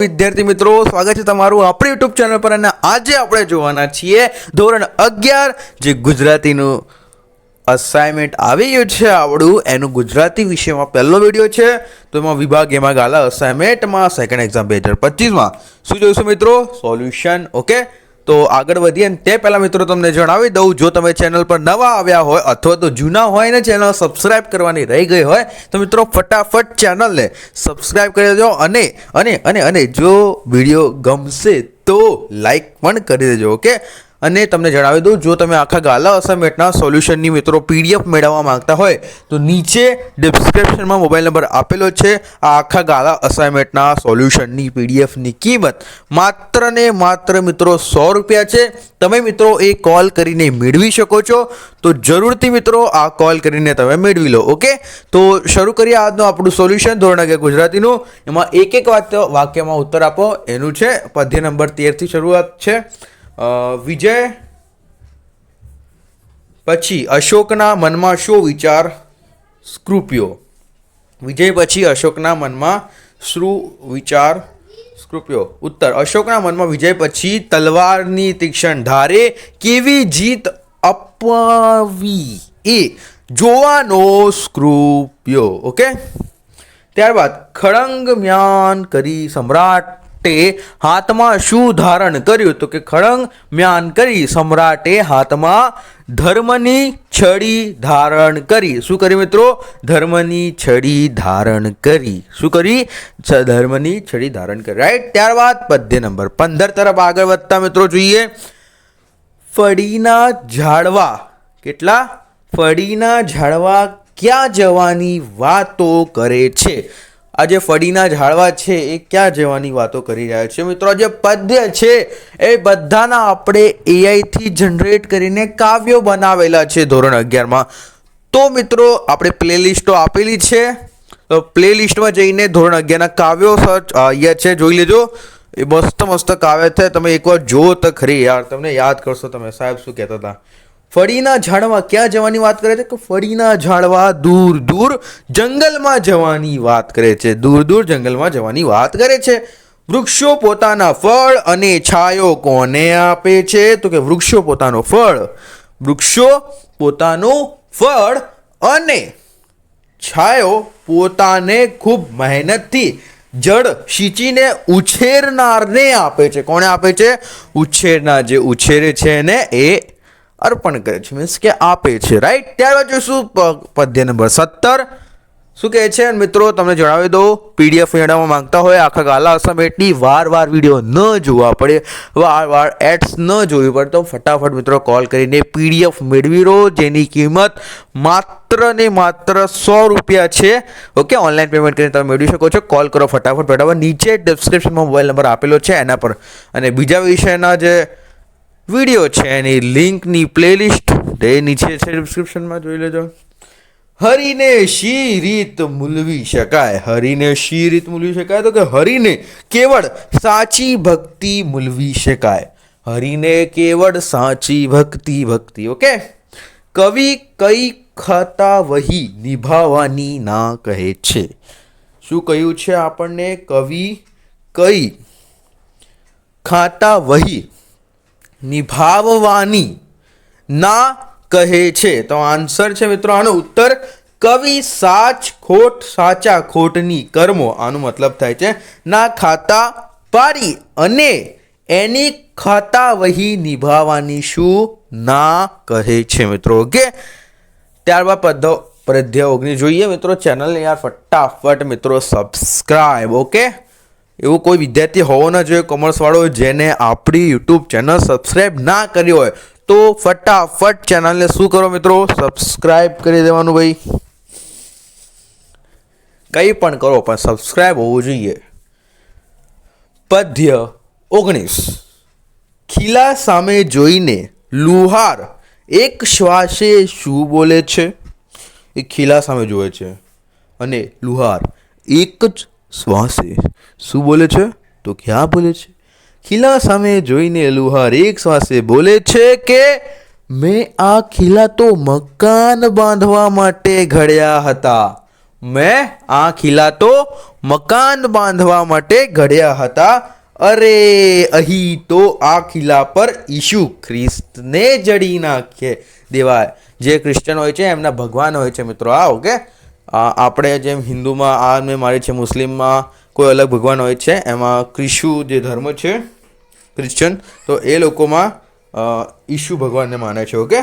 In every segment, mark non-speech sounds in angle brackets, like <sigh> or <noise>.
વિદ્યાર્થી મિત્રો, સ્વાગત છે તમારું આપણી યુટ્યુબ ચેનલ પર અને આજે આપણે જોવાના છીએ ધોરણ અગિયાર, જે ગુજરાતીનું અસાઇનમેન્ટ આવી ગયું છે આપણું એનું ગુજરાતી વિષયમાં પહેલો વીડિયો છે. તો એમાં વિભાગ એમાં ગાલા અસાઇનમેન્ટમાં સેકન્ડ એક્ઝામ બે હજાર પચીસમાં. શું જોઈશું મિત્રો? સોલ્યુશન ઓકે તો આગળ વધીએ અને તે પહેલાં મિત્રો તમને જણાવી દઉં, જો તમે ચેનલ પર નવા આવ્યા હોય અથવા તો જૂના હોય ને ચેનલ સબસ્ક્રાઇબ કરવાની રહી ગઈ હોય, તો મિત્રો ફટાફટ ચેનલને સબસ્ક્રાઇબ કરી દેજો અને અને અને અને જો વીડિયો ગમશે તો લાઈક પણ કરી દેજો ઓકે અને તમને જણાવી દઉં, જો તમે આખા ગાલા અસાઇનમેન્ટના સોલ્યુશનની મિત્રો પીડીએફ મેળવવા માંગતા હોય, તો નીચે ડિસ્ક્રિપ્શનમાં મોબાઈલ નંબર આપેલો છે. આ આખા ગાલા અસાઇનમેન્ટના સોલ્યુશનની પીડીએફની કિંમત માત્ર ને માત્ર મિત્રો સો રૂપિયા છે. તમે મિત્રો એ કોલ કરીને મેળવી શકો છો. તો જરૂરથી મિત્રો આ કોલ કરીને તમે મેળવી લો, ઓકે? તો શરૂ કરીએ આજનું આપણું સોલ્યુશન. ધોરણ અગિયાર ગુજરાતીનું. એમાં એક એક વાક્ય વાક્યમાં ઉત્તર આપો. એનું છે, પદ્ય નંબર તેરથી શરૂઆત છે. વિજય? પછી અશોકના મનમાં શું વિચાર? સ્કૃપ્યો વિજય પછી અશોકના મનમાં શું વિચાર? સ્કૃપ્યો ઉત્તર. અશોકના મનમાં વિજય પછી તલવારની તીક્ષણ ધારે કેવી જીત અપાવી એ જોવાનો સ્કૃપ્યો ઓકે? ત્યારબાદ ખડંગ મ્યાન કરી સમ્રાટે હાથમાં શું ધારણ કર્યું તો કે ખડંગ મ્યાન કરી સમ્રાટે હાથમાં ધર્મની છડી ધારણ કરી. શું કરી મિત્રો? ધર્મની છડી ધારણ કરી. શું કરી? ધર્મની છડી ધારણ કરી. રાઈટ ત્યારબાદ પદ્ય નંબર પંદર તરફ આગળ વધતા મિત્રો જોઈએ. ફળીના ઝાડવા. કેટલા? ફળીના ઝાડવા ક્યાં જવાની વાતો કરે છે? આ જે ફળીના ઝાડવા છે એ ક્યાં જવાની વાતો કરી રહ્યા છે મિત્રો જે પદ્ય છે. એ બધાના આપણે એઆઈથી જનરેટ કરીને કાવ્યો બનાવેલા છે ધોરણ અગિયારમાં. તો મિત્રો, આપણે પ્લેલિસ્ટો આપેલી છે. તો પ્લેલિસ્ટમાં જઈને ધોરણ અગિયારના કાવ્યો સર્ચ અહીંયા છે, જોઈ લેજો. એ મસ્ત મસ્ત કાવ્ય છે. તમે એકવાર જુઓ તો ખરી યાર. તમને યાદ કરશો તમે. સાહેબ, શું કહેતા હતા? ફળીના ઝાડવા ક્યાં જવાની વાત કરે છે? કે ફળીના ઝાડવા દૂર દૂર જંગલમાં જવાની વાત કરે છે. દૂર દૂર જંગલમાં જવાની વાત કરે છે. વૃક્ષો પોતાના ફળ અને છાયો કોને આપે છે? તો કે વૃક્ષો પોતાનો ફળ, વૃક્ષો પોતાનું ફળ અને છાયો પોતાને ખૂબ મહેનતથી જડ સિંચીને ઉછેરનારને આપે છે. કોણે આપે છે? ઉછેરનાર જે ઉછેરે છે એને એ અર્પણ કરે છે. મીન્સ કે આપે છે રાઈટ ત્યારબાદ જોઈશું પદ્ય નંબર સત્તર. શું કહે છે? મિત્રો, તમને જણાવી દો પીડીએફ મેળવવા માંગતા હોય, આખા ગાલા અસામેટની વાર વાર વીડિયો ન જોવા પડે. વાર વાર એડ્સ ન જોવી પડે. તો ફટાફટ મિત્રો કોલ કરીને પીડીએફ મેળવી લો, જેની કિંમત માત્ર ને માત્ર સો રૂપિયા છે. ઓકે ઓનલાઈન પેમેન્ટ કરીને તમે મેળવી શકો છો. કોલ કરો ફટાફટ. ફટાફટ નીચે ડિસ્ક્રિપ્શનમાં મોબાઈલ નંબર આપેલો છે, એના પર. અને બીજા વિષયના જે વીડિયો છે, એની લિંકની પ્લેલિસ્ટ તે નીચે છે ડિસ્ક્રિપ્શનમાં જોઈ લેજો. હરીને શી રીત મૂલવી શકાય? હરીને શી રીત મૂલવી શકાય? તો કે હરીને કેવળ સાચી ભક્તિ મૂલવી શકાય. હરીને કેવળ સાચી ભક્તિ ભક્તિ, ઓકે? કવિ કઈ ખાતા વહી નિભાવવાની ના કહે છે. શું કહ્યું છે આપણને? કવિ કઈ ખાતા વહી નિભાવવાની ના કહે છે. તો આન્સર છે મિત્રો આનો ઉત્તર, કવિ સાચ ખોટ સાચા ખોટની કર્મો. આનો મતલબ થાય છે, ના ખાતા પારી અને એની ખાતા વહી નિભાવવાની શું? ના કહે છે મિત્રો. ઓકે? ત્યારબાદ પદ્ય ઓગણી જોઈએ મિત્રો. ચેનલને યાર ફટાફટ મિત્રો સબસ્ક્રાઈબ ઓકે? એવું કોઈ વિદ્યાર્થી હોવો ન જોઈએ. કોમર્સવાળો જેને આપણી યુટ્યુબ ચેનલ સબસ્ક્રાઈબ ના કરી હોય, તો ફટાફટ ચેનલને શું કરો મિત્રો? સબસ્ક્રાઈબ કરી દેવાનું ભાઈ. કંઈ પણ કરો, પણ સબસ્ક્રાઈબ હોવું જોઈએ. પદ્ય ઓગણીસ. ખીલા સામે જોઈને લુહાર એક શ્વાસે શું બોલે છે? એ ખીલા સામે જોવે છે. અને લુહાર એક જ શ્વાસે. શું બોલે છે? તો ક્યાં બોલે છે? ખીલા સામે જોઈને લુહાર એક શ્વાસે બોલે છે કે, મેં આ ખીલા તો મકાન બાંધવા માટે ઘડ્યા હતા. મેં આ ખીલા તો મકાન બાંધવા માટે ઘડ્યા હતા. અરે, અહીં તો આ ખીલા પર ઈશુ ખ્રિસ્તને જડી નાખીએ દેવાય. જે ક્રિશ્ચન હોય છે, એમના ભગવાન હોય છે, મિત્રો. આ ઓકે આપણે જેમ હિન્દુમાં આ મેં મારી છે મુસ્લિમમાં કોઈ અલગ ભગવાન હોય છે, એમાં ક્રિશુ જે ધર્મ છે, ક્રિશ્ચન, તો એ લોકોમાં ઈશુ ભગવાનને માને છે, ઓકે?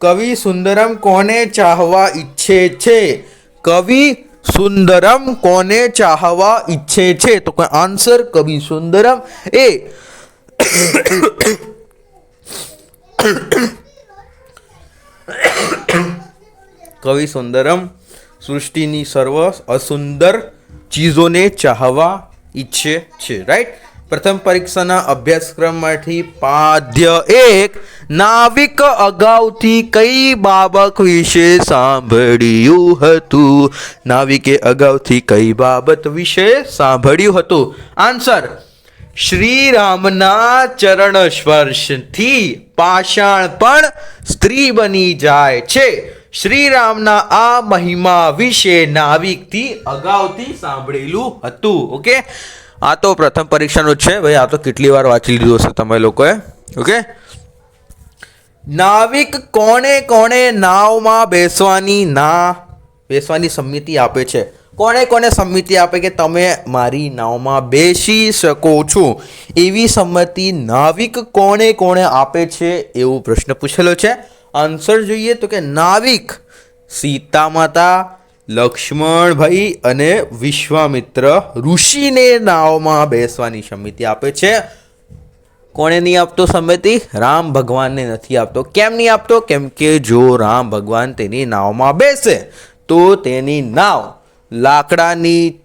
કવિ સુંદરમ કોને ચાહવા ઈચ્છે છે? કવિ સુંદરમ કોને ચાહવા ઈચ્છે છે? તો કોઈ આન્સર કવિ સુંદરમ એ <coughs> કવિ સુંદરમ સૃષ્ટિની સર્વ અસુંદર ચીજોને ચાહવા ઈચ્છે છે રાઈટ પ્રથમ પરીક્ષાના અભ્યાસક્રમમાંથી પાદ્ય એક, નાવિક અગાઉથી કઈ બાબત વિશે સાંભળ્યું હતું? નાવિકે અગાઉથી કઈ બાબત વિશે સાંભળ્યું હતું? આન્સર શ્રી રામના ચરણ સ્પર્શથી પાષાણ પણ સ્ત્રી બની જાય છે. શ્રી રામના આ મહિમા વિશે નાવિકથી અગાઉથી સાંભળેલું હતું, ઓકે? આ તો પ્રથમ પરીક્ષાનું જ છે. ભાઈ, આ તો કેટલી વાર વાંચી લીધું હશે તમે લોકોએ, ઓકે? નાવિક કોણે કોણે નાવમાં બેસવાની ના, બેસવાની સંમતિ આપે છે. કોણે કોને સંમતિ આપે કે તમે મારી નાવમાં બેસી શકો છો? એવી સંમતિ નાવિક કોણે કોણે આપે છે એવું પ્રશ્ન પૂછેલો છે. આન્સર જોઈએ તો કે નાવિક સીતા માતા લક્ષ્મણભાઈ અને વિશ્વામિત્ર ઋષિને નાવમાં બેસવાની સમિતિ આપે છે. કોણે નહીં આપતો સંમતિ? રામ ભગવાનને નથી આપતો. કેમ નહીં આપતો? કેમ કે જો રામ ભગવાન તેની નાવમાં બેસે, તો તેની નાવ લાકડાની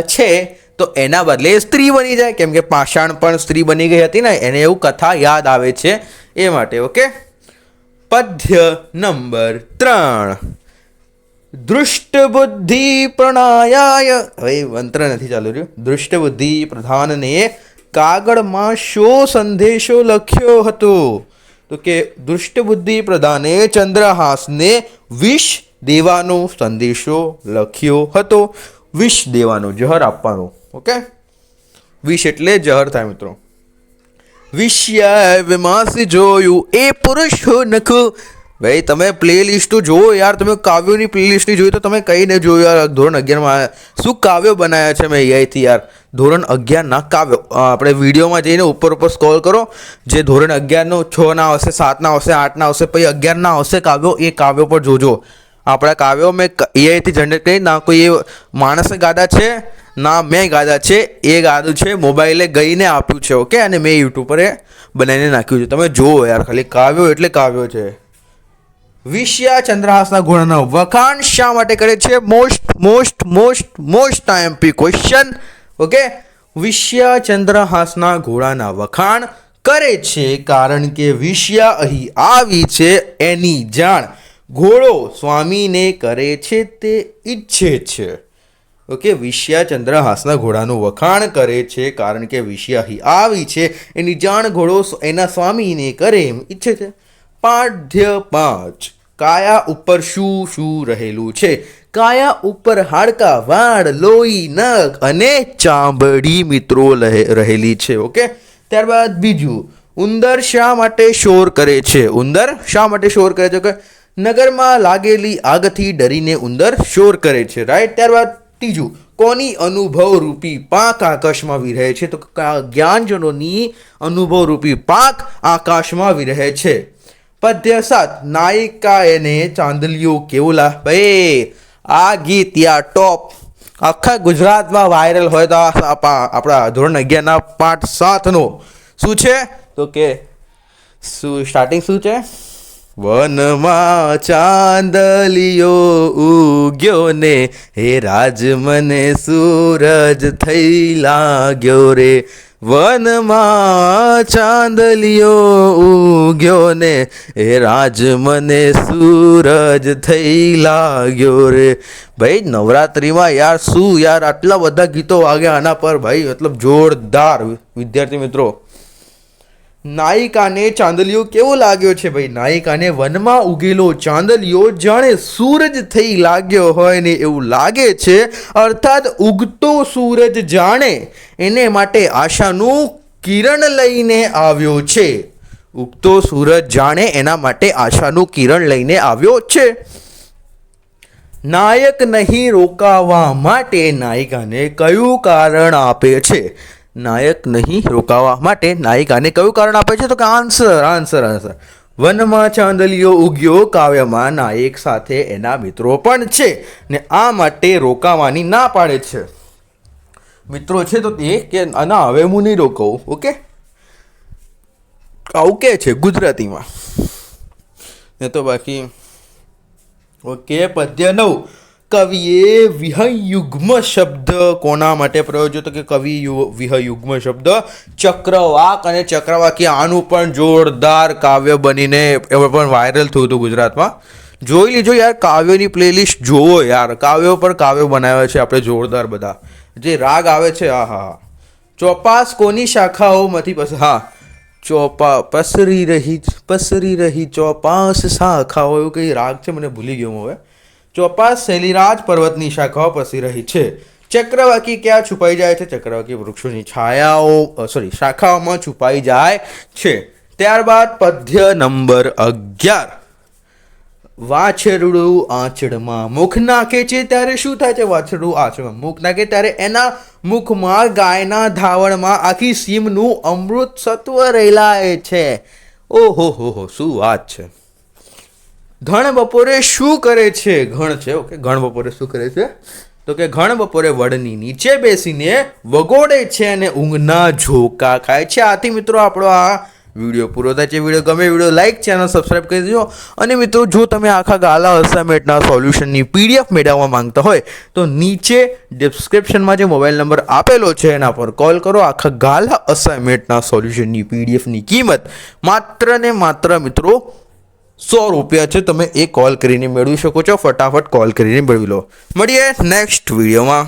છે તો એના બદલે સ્ત્રી બની જાય. કેમ કે પાષાણ પણ સ્ત્રી બની ગઈ હતી ને, એને એવું કથા યાદ આવે છે. એ માટે ઓકે પદ્ય નંબર ત્રણ. દૃષ્ટ બુદ્ધિ પ્રણાયાય. હવે મંત્ર નથી ચાલુ રહ્યું. દૃષ્ટ બુદ્ધિ પ્રધાનને કાગળમાં શો સંદેશો લખ્યો હતો. તો કે દૃષ્ટબુદ્ધિ પ્રધાને ચંદ્રહાસને વિષ દેવાનો સંદેશો લખ્યો હતો. વિષ દેવાનો, જહર આપવાનો. ઓકે? વિષ એટલે જહર થાય મિત્રો. વિષય વિમાસી જોયું. એ પુરુષ નખ. ભાઈ, તમે પ્લેલિસ્ટ જુઓ યાર. તમે કાવ્યોની પ્લેલિસ્ટની જોઈ તો તમે કઈ ને જોયું યાર? ધોરણ અગિયારમાં શું કાવ્યો બનાવ્યા છે મેં એઆઈથી યાર? ધોરણ અગિયારના કાવ્યો. આપણે વિડીયોમાં જઈને ઉપર ઉપર સ્કોલ કરો. જે ધોરણ અગિયારનો છના આવશે, સાતના આવશે, આઠના આવશે, પછી અગિયારના આવશે કાવ્યો. એ કાવ્યો પર જોજો. આપણા કાવ્યો મેં એઆઈથી જનરેટ કરી. ના કોઈ એ માણસ ગાડા છે? ના, મેં ગાધા છે, એ ગાધું છે, મોબાઈલે ગઈને આપ્યું છે, ઓકે? અને મેં યુટ્યુબ પર એ બનાવીને નાખ્યું છે. તમે જુઓ યાર, ખાલી કાવ્યો એટલે કાવ્યો છે. વિશ્યા ચંદ્રહાસના ગુણનો વખાણ શા માટે કરે છે? Most most most most IMP question okay? વિશ્યા ચંદ્રહાસના ઘોડાના વખાણ કરે છે કારણ કે વિશ્યા અહીં આવી છે, એની જાણ. ઘોડો સ્વામીને કરે છે, તે ઈચ્છે છે. ઓકે વિષયા ચંદ્રહાસના ઘોડાનું વખાણ કરે છે, કારણ કે વિષ્યા હી આવી છે, એની જાણ ઘોડો એના સ્વામીને કરે એમ ઈચ્છે છે. પાઠ્ય પાંચ, કાયા ઉપર શું શું રહેલું છે? કાયા ઉપર હાડકા વાળ લોહી નખ અને ચામડી મિત્રો રહેલી છે, ઓકે? ત્યારબાદ બીજું, ઉંદર શા માટે શોર કરે છે? ઉંદર શા માટે શોર કરે છે? કે નગરમાં લાગેલી આગથી ડરીને ઉંદર શોર કરે છે, રાઈટ? ત્યારબાદ ત્રીજું, કોની અનુભવ રૂપી પાંખ આકાશમાં વિરહે છે? તો જ્ઞાનજનોની અનુભવ રૂપી પાંખ આકાશમાં વિરહે છે. પદ્ય સાત નાયિકા એને ચાંદલિયો કેવું લા ભાઈ આ ગીત યા ટોપ. આખા ગુજરાતમાં વાયરલ હોય તો આપણા ધોરણ અગિયારના પાઠ સાતનો. શું છે? તો કે, શું સ્ટાર્ટિંગ શું છે? વનમાં ચાંદલિયો ઉગ્યો ને હે રાજ, મને સૂરજ થઈ લાગ્યો રે. વનમાં ચાંદલિયો ઉગ્યો ને હે રાજ, મને સૂરજ થઈ લાગ્યો રે. ભાઈ, નવરાત્રિમાં યાર શું યાર આટલા બધા ગીતો વાગ્યા આના પર? ભાઈ, મતલબ જોરદાર. વિદ્યાર્થી મિત્રો નાયિકાને ચાંદલિયો કેવો લાગ્યો છે ભાઈ? નાયિકાને વનમાં ઉગેલો ચાંદલિયો જાણે સૂરજ થઈ લાગ્યો હોય ને એવું લાગે છે. અર્થાત ઉગતો સૂરજ જાણે એને માટે આશાનું કિરણ લઈને આવ્યો છે. ઉગતો સૂરજ જાણે એના માટે આશાનું કિરણ લઈને આવ્યો છે. નાયક નહીં રોકાવા માટે નાયિકાને કયું કારણ આપે છે? નાયક નહીં રોકાવા માટે નાયિકાને કયું કારણ આપે છે? તો કે આન્સર આન્સર આન્સર વનમાં ચાંદલીઓ ઉગ્યો, કાવ્યમાં નાયક સાથે એના મિત્રો પણ છે ને આ માટે રોકાવાની ના પાડે છે. મિત્રો છે તો તે કે ના હવે હું નહીં રોકાવું, ઓકે? આવું કે છે ગુજરાતીમાં. ને તો બાકી, ઓકે, પદ્ય નવ. કવિએ વિહયુગ્મ શબ્દ કોના માટે પ્રયોજ્યો તો કે કવિ વિહયુગ્મ શબ્દ ચક્રવાક અને ચક્રવાકી આનું પણ જોરદાર કાવ્ય બનીને હવે પણ વાયરલ થયું હતું ગુજરાતમાં. જોઈ લીજો યાર, કાવ્યોની પ્લેલિસ્ટ જોવો યાર. કાવ્યો પર કાવ્યો બનાવ્યા છે આપણે જોરદાર બધા. જે રાગ આવે છે હા હા. ચોપાસ કોની શાખાઓમાંથી પસ, હા. ચોપા, પસરી રહી પસરી રહી ચોપાસ શાખાઓ, એવું કંઈ રાગ છે? મને ભૂલી ગયો હું હવે. ચોપાસ શૈલીરાજ પર્વતની શાખાઓ પસરી રહી છે. ચક્રવાકી ક્યાં છુપાઈ જાય છે? ચક્રવાકી વૃક્ષોની છાયાઓ સોરી શાખાઓમાં છુપાઈ જાય છે. ત્યારબાદ પદ્ય નંબર અગિયાર. વાછરડું આંચળમાં મુખ નાખે છે. ત્યારે શું થાય છે? વાછરડું આંચળમાં મુખ નાખે ત્યારે એના મુખમાં ગાયના ધાવણમાં આખી સીમનું અમૃત સત્વ રહેલાય છે. ઓહો, હો હો, શું વાત છે? ઘણ બપોરે શું કરે છે? ઘણ છે, ઓકે, ઘણ બપોરે શું કરે છે? તો કે ઘણ બપોરે વડની નીચે બેસીને વગોડે છે અને ઊંઘના ઝોકા ખાય છે. આથી મિત્રો આપણો આ વીડિયો પૂરો થાય છે. વીડિયો ગમે વીડિયો લાઈક ચેનલ સબસ્ક્રાઈબ કરી દેજો. અને મિત્રો, જો તમે આખા ગાલા અસાઇનમેન્ટના સોલ્યુશનની પીડીએફ મેળવવા માંગતા હોય, તો નીચે ડિસ્ક્રિપ્શનમાં જે મોબાઈલ નંબર આપેલો છે, એના પર કોલ કરો. આખા ગાલા અસાઇનમેન્ટના સોલ્યુશનની પીડીએફની કિંમત માત્ર ને માત્ર મિત્રો સો રૂપિયા છે, તમે એ કોલ કરીને મેળવી શકો છો. ફટાફટ કોલ કરીને મેળવી લો. મળીએ નેક્સ્ટ વિડીયોમાં